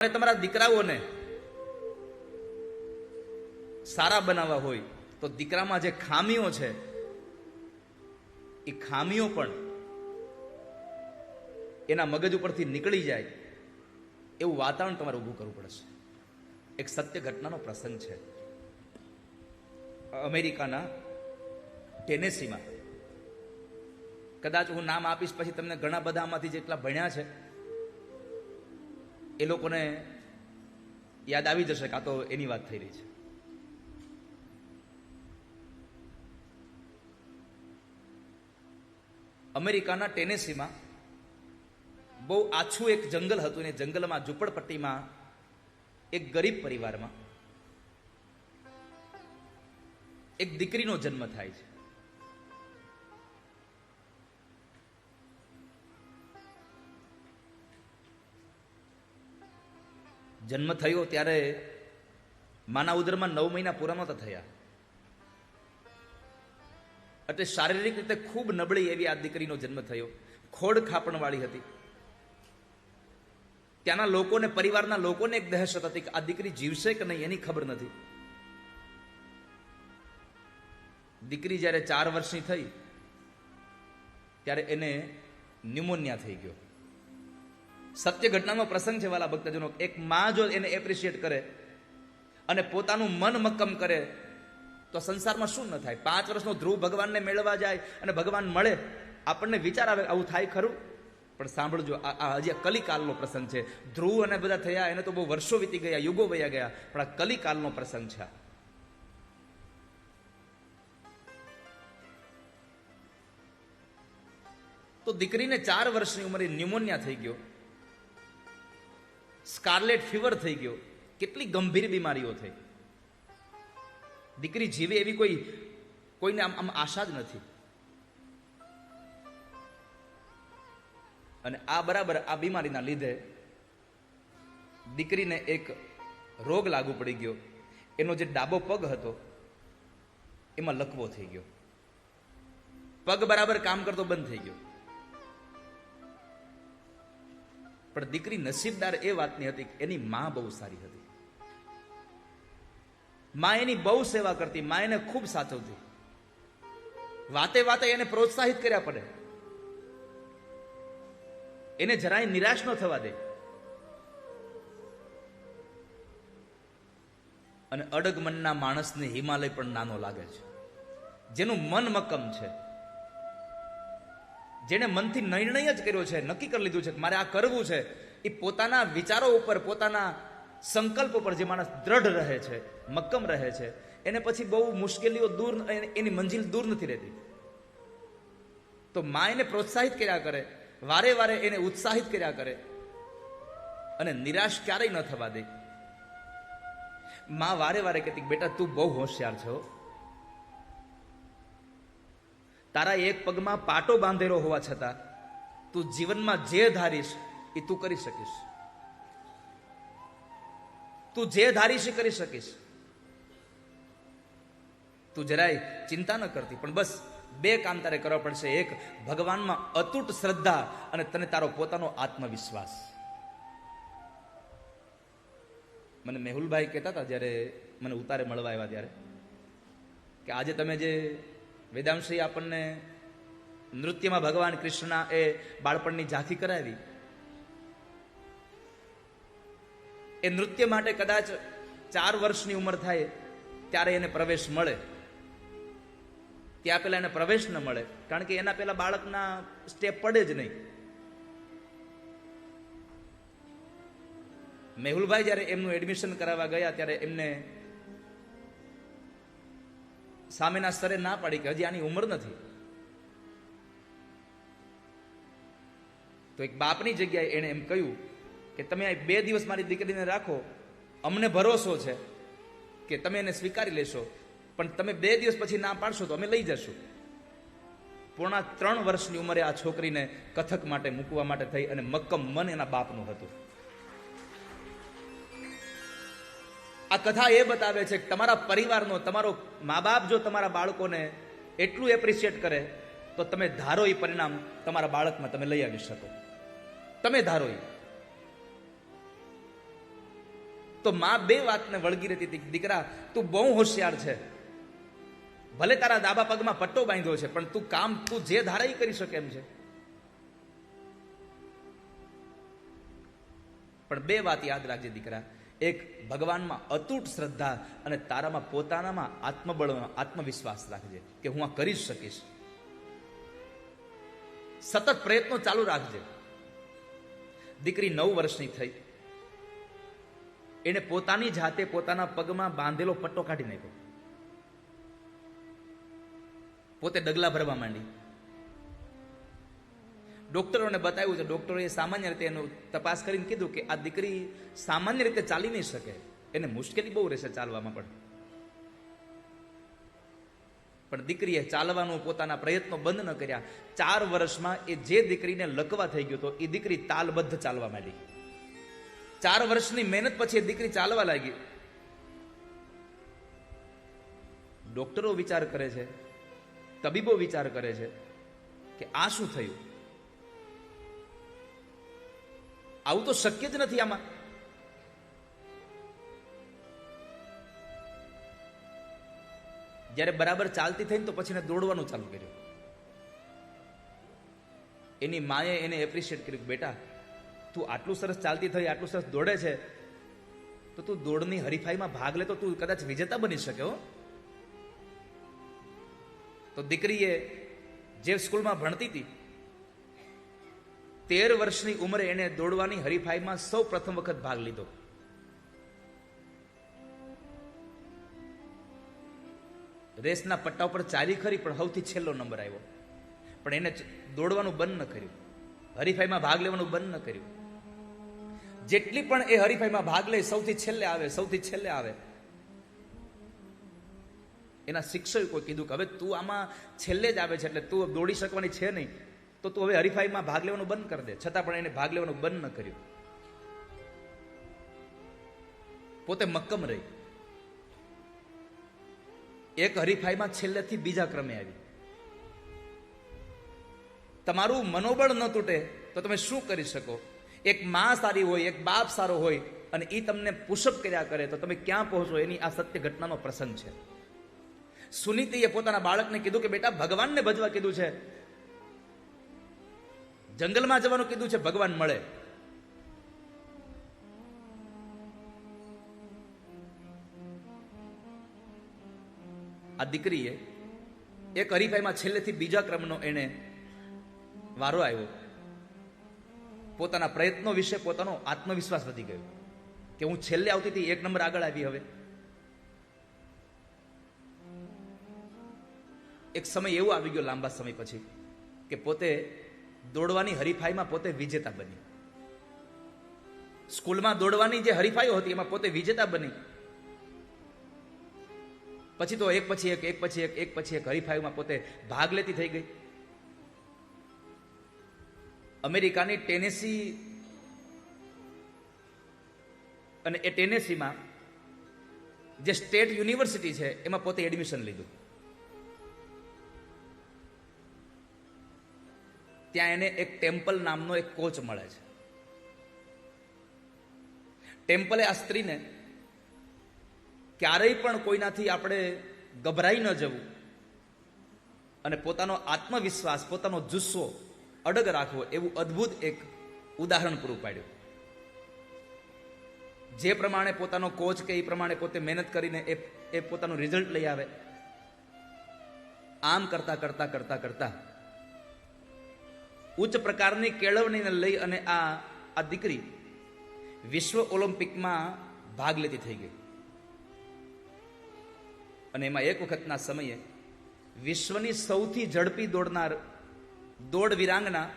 અને તમારા દીકરાઓને સારા બનાવવા હોય, તો દીકરામાં જે ખામીઓ છે, એ ખામીઓ પણ એના મગજ ઉપરથી નીકળી જાય, એવું વાતાવરણ તમારે ઊભું કરવું પડશે. એક સત્ય ઘટનાનો પ્રસંગ છે. અમેરિકાના ટેનેસીમાં. કદાચ હું નામ આપીશ, પછી તમને ઘણા બધા આમાંથી જેટલા ભણ્યા છે એ લોકોને યાદ આવી જશે કાં તો એની વાત થઈ રહી છે. અમેરિકાના ટેનેસીમાં બહુ આછું એક જંગલ હતું. ને જંગલમાં ઝૂંપડપટ્ટીમાં એક ગરીબ પરિવારમાં એક દીકરીનો જન્મ થાય છે. જન્મ થયો ત્યારે માના ઉદરમાં નવ મહિના પૂરા નહોતા થયા. એટલે શારીરિક રીતે ખૂબ નબળી એવી આ દીકરીનો જન્મ થયો. ખોડ ખાપણવાળી હતી. ત્યાંના લોકોને, પરિવારના લોકોને એક દહેશત હતી કે આ દીકરી જીવશે કે નહીં એની ખબર નથી. દીકરી જ્યારે ચાર વર્ષની થઈ, ત્યારે એને ન્યુમોનિયા થઈ ગયો. સત્ય ઘટનાનો પ્રસંગ છે વાલા ભક્તજનો. એક માં જો એને એપ્રિશિએટ કરે અને પોતાનું મન મક્કમ કરે, તો સંસારમાં શું ન થાય? પાંચ વર્ષનો ધ્રુવ ભગવાનને મેળવવા જાય અને ભગવાન મળે, આપણને વિચાર આવે આવું થાય ખરું? પણ સાંભળજો, આ હજી કલિકાલનો પ્રસંગ છે. ધ્રુવ અને બધા થયા, એને તો બહુ વર્ષો વીતી ગયા, યુગો વયા ગયા, પણ આ કલિકાલનો પ્રસંગ છે તો દીકરીને ચાર વર્ષની ઉંમરે ન્યુમોનિયા થઈ ગયો. સ્કાર્લેટ ફીવર થઈ ગયો. કેટલી ગંભીર બીમારીઓ થઈ. દીકરી જીવે એવી કોઈ, કોઈને આમ આમ આશા જ નથી. અને આ બરાબર આ બીમારીના લીધે દીકરીને એક રોગ લાગુ પડી ગયો. એનો જે ડાબો પગ હતો, એમાં લકવો થઈ ગયો. પગ બરાબર કામ કરતો બંધ થઈ ગયો. પણ દીકરી નસીબદાર એ વાતની હતી કે એની મા બહુ સારી હતી. મા એની બહુ સેવા કરતી, મા એને ખૂબ સાચવતી. વાતે વાતે એને પ્રોત્સાહિત કર્યા પડે. એને જરાય નિરાશ ન થવા દે. અને અડગ મનના માણસને હિમાલય પણ નાનો લાગે છે. જેનું મન મક્કમ છે. જેણે મનથી નિર્ણય જ કર્યો છે, નક્કી કરી લીધું છે મારે આ કરવું છે, એ પોતાના વિચારો ઉપર, પોતાના સંકલ્પ ઉપર જે માણસ દ્રઢ રહે છે, મક્કમ રહે છે, એને પછી બહુ મુશ્કેલીઓ દૂર એની મંજિલ દૂર નથી રહેતી. તો મા એને પ્રોત્સાહિત કર્યા કરે, વારે વારે એને ઉત્સાહિત કર્યા કરે, અને નિરાશ ક્યારેય ન થવા દે. મા વારે વારે કહેતી, બેટા, તું બહુ હોશિયાર છો. તારા એક પગમાં પાટો બાંધેલો હોવા છતાં તું જીવનમાં જે ધારીશ એ તું કરી શકીશ. તું જે ધારીશ એ કરી શકીશ. તું જરાય ચિંતા ન કરતી, પણ બસ બે કામ તારે કરવા પડશે. એક, ભગવાનમાં અતૂટ શ્રદ્ધા અને તને તારો પોતાનો આત્મવિશ્વાસ. મને મેહુલભાઈ કહેતા હતા જ્યારે મને ઉતારે મળવા આવ્યા ત્યારે, કે આજે તમે જે વેદાંશી આપણને નૃત્યમાં ભગવાન કૃષ્ણના એ બાળપણની ઝાંખી કરાવી. એ નૃત્ય માટે કદાચ ચાર વર્ષની ઉંમર થાય ત્યારે એને પ્રવેશ મળે. ત્યાં પેલા એને પ્રવેશ ન મળે, કારણ કે એના પેલા બાળકના સ્ટેપ પડે જ નહીં. મેહુલભાઈ જ્યારે એમનું એડમિશન કરાવવા ગયા ત્યારે એમને સામેના સ્તરે ના પાડી કે હજી આની ઉંમર નથી. તો એક બાપની જગ્યાએ એણે એમ કહ્યું કે તમે આ બે દિવસ મારી દીકરીને રાખો, અમને ભરોસો છે કે તમે એને સ્વીકારી લેશો, પણ તમે બે દિવસ પછી ના પાડશો તો અમે લઈ જશું. પૂર્ણા ત્રણ વર્ષની ઉંમરે આ છોકરીને કથક માટે મૂકવા માટે થઈ અને મક્કમ મન એના બાપનું હતું. આ કથા એ બતાવે છે કે તમારા પરિવારનો, તમારો મા બાપ જો તમારા બાળકોને એટલું એપ્રિશિએટ કરે, તો તમે ધારો એ પરિણામ તમારા બાળકમાં તમે લઈ આવી શકો. તમે ધારો એ તો માં બે વાતને વળગી રહેતી હતી દીકરા, તું બહુ હોશિયાર છે. ભલે તારા દાબા પગમાં પટ્ટો બાંધ્યો છે, પણ તું કામ, તું જે ધારા એ કરી શકે એમ છે. પણ બે વાત યાદ રાખજે દીકરા. એક ભગવાનમાં અતૂટ શ્રદ્ધા અને તારામાં પોતાનામાં આત્મબળમાં આત્મવિશ્વાસ રાખજે કે હું આ કરી શકીશ. સતત પ્રયત્નો ચાલુ રાખજે. દીકરી નવ વર્ષની થઈ. એને પોતાની જાતે પોતાના પગમાં બાંધેલો પટ્ટો કાઢી નાખ્યો. પોતે ડગલા ભરવા માંડી. ડોક્ટરોને બતાવ્યું છે. ડોક્ટરોએ સામાન્ય રીતે એનું તપાસ કરીને કીધું કે આ દીકરી સામાન્ય રીતે ચાલી નહીં શકે. એને મુશ્કેલી બહુ રહેશે ચાલવામાં પણ. પણ દીકરીએ ચાલવાનું પોતાના પ્રયત્નો બંધ ન કર્યા. ચાર વર્ષમાં એ જે દીકરીને લકવા થઈ ગયો હતો, એ દીકરી તાલબદ્ધ ચાલવા માંડી. ચાર વર્ષની મહેનત પછી એ દીકરી ચાલવા લાગી. ડોક્ટરો વિચાર કરે છે, તબીબો વિચાર કરે છે કે આ શું થયું? આવું તો શક્ય જ નથી આમાં. જ્યારે બરાબર ચાલતી થઈને તો પછી એને દોડવાનું ચાલુ કર્યું. એની માએ એને એપ્રિશિએટ કર્યું બેટા, તું આટલું સરસ ચાલતી થઈ, આટલું સરસ દોડે છે, તો તું દોડની હરીફાઈમાં ભાગ લે તો તું કદાચ વિજેતા બની શકે હો. તો દીકરીએ જે સ્કૂલમાં ભણતી હતી તેર વર્ષની ઉંમરે એને દોડવાની હરીફાઈમાં સૌ પ્રથમ વખત ભાગ લીધો. રેસના પટ્ટા ઉપર ચાલી ખરી, પણ સૌથી છેલ્લો નંબર આવ્યો. પણ એને દોડવાનું બંધ ન કર્યું. હરીફાઈમાં ભાગ લેવાનું બંધ ન કર્યું. જેટલી પણ એ હરીફાઈમાં ભાગ લે, સૌથી છેલ્લે આવે, સૌથી છેલ્લે આવે. એના શિક્ષકોએ કીધું કે હવે તું આમાં છેલ્લે જ આવે છે, એટલે તું દોડી શકવાની છે નહીં. તો તું હવે હરીફાઈમાં ભાગ લેવાનું બંધ કરી દે. છતાં પણ એને ભાગ લેવાનું બંધ ન કર્યું. પોતે મક્કમ રહી. એક હરીફાઈમાં છેલ્લેથી બીજા ક્રમે આવી. તમારું મનોબળ ન તૂટે તો તમે શું કરી શકો? એક માં સારી હોય, એક બાપ સારો હોય અને એ તમને પુષપ કર્યા કરે તો તમે ક્યાં પહોંચો એની આ સત્ય ઘટનાનો પ્રસંગ છે. સુનીતિએ પોતાના બાળકને કીધું કે બેટા ભગવાનને ભજવા કીધું છે. જંગલમાં જવાનું કીધું છે, ભગવાન મળે. આ દીકરીએ એક હરીફાઈમાં છેલ્લેથી બીજા ક્રમનો એને વારો આવ્યો. પોતાના પ્રયત્નો વિશે પોતાનો આત્મવિશ્વાસ વધી ગયો કે હું છેલ્લે આવતી હતી એક નંબર આગળ આવી હવે. એક સમય એવો આવી ગયો લાંબા સમય પછી કે પોતે દોડવાની હરીફાઈમાં પોતે વિજેતા બની. સ્કૂલમાં દોડવાની જે હરીફાઈઓ હતી, એમાં પોતે વિજેતા બની. પછી તો એક પછી એક એક પછી એક એક પછી એક હરીફાઈમાં પોતે ભાગ લેતી થઈ ગઈ. અમેરિકાની ટેનેસી અને એ ટેનેસીમાં જે સ્ટેટ યુનિવર્સિટી છે, એમાં પોતે એડમિશન લીધું. ત્યાં એને એક ટેમ્પલ નામનો એક કોચ મળે છે. ટેમ્પલે આ સ્ત્રીને ક્યારેય પણ કોઈનાથી આપણે ગભરાઈ ન જવું અને પોતાનો આત્મવિશ્વાસ, પોતાનો જુસ્સો અડગ રાખવો એવું અદ્ભુત એક ઉદાહરણ પૂરું પાડ્યું. જે પ્રમાણે પોતાનો કોચ કે એ પ્રમાણે પોતે મહેનત કરીને એ એ પોતાનું રિઝલ્ટ લઈ આવે, આમ કરતા કરતા કરતા કરતા ઉચ્ચ પ્રકારની કેળવણીને લઈ અને આ આ દીકરી વિશ્વ ઓલિમ્પિકમાં ભાગ લેતી થઈ ગઈ. અને એમાં એક વખતના સમયે વિશ્વની સૌથી ઝડપી દોડનાર દોડ વિરાંગના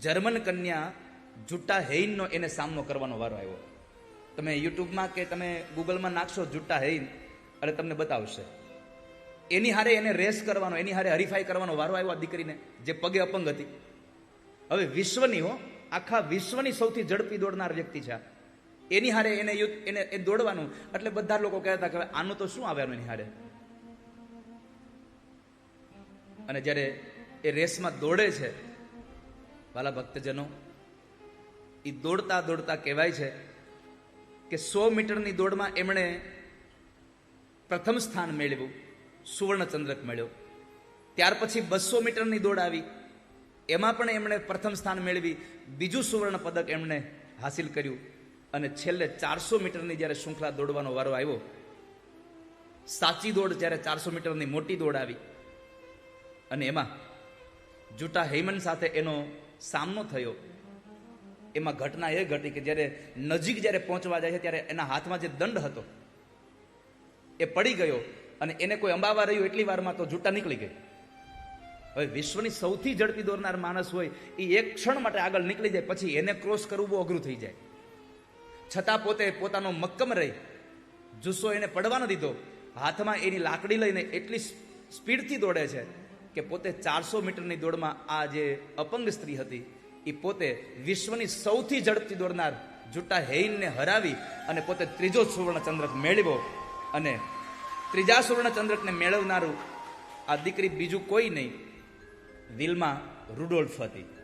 જર્મન કન્યા જુટ્ટા હેઇનનો એને સામનો કરવાનો વારો આવ્યો. તમે યુટ્યુબમાં કે તમે ગૂગલમાં નાખશો જુટ્ટા હેઇન અને તમને બતાવશે. એની હારે એને રેસ કરવાનો, એની હારે હરીફાઈ કરવાનો વારો આવ્યો આ દીકરીને, જે પગે અપંગ હતી. હવે વિશ્વની હો, આખા વિશ્વની સૌથી ઝડપી દોડનાર વ્યક્તિ છે એની હારે એને યુદ્ધ, એને, એ દોડવાનું. એટલે બધા લોકો કહેતા કે આનું તો શું આવે એની હારે? અને જ્યારે એ રેસમાં દોડે છે, વાલા ભક્તજનો એ દોડતા દોડતા કહેવાય છે કે સો મીટરની દોડમાં એમણે પ્રથમ સ્થાન મેળવ્યું, સુવર્ણચંદ્રક મળ્યો ત્યાર પછી બસો મીટરની દોડ આવી. એમાં પણ એમણે પ્રથમ સ્થાન મેળવી. બીજું સુવર્ણ પદક એમણે હાસિલ કર્યું. અને છેલ્લે ચારસો મીટરની જ્યારે શૃંખલા દોડવાનો વારો આવ્યો, સાચી દોડ જ્યારે ચારસો મીટરની મોટી દોડ આવી. અને એમાં જૂટા હેમન સાથે એનો સામનો થયો. એમાં ઘટના એ ઘટી કે જ્યારે નજીક જ્યારે પહોંચવા જાય છે, ત્યારે એના હાથમાં જે દંડ હતો, એ પડી ગયો અને એને કોઈ અંબાવા રહ્યું એટલી વારમાં તો જૂટા નીકળી ગઈ. હવે વિશ્વની સૌથી ઝડપી દોરનાર માણસ હોય એ એક ક્ષણ માટે આગળ નીકળી જાય, પછી એને ક્રોસ કરવું બહુ અઘરું થઈ જાય. છતાં પોતે પોતાનો મક્કમ રહી. જુસ્સો એને પડવા ન દીધો. હાથમાં એની લાકડી લઈને એટલી સ્પીડથી દોડે છે કે પોતે ચારસો મીટરની દોડમાં આ જે અપંગ સ્ત્રી હતી એ પોતે વિશ્વની સૌથી ઝડપથી દોડનાર જૂટા હેઇનને હરાવી અને પોતે ત્રીજો સુવર્ણચંદ્રક મેળવ્યો અને ત્રીજા સુવર્ણચંદ્રકને મેળવનારું આ દીકરી બીજું કોઈ નહીં. વિલ્મા રૂડોલ્ફ હતી.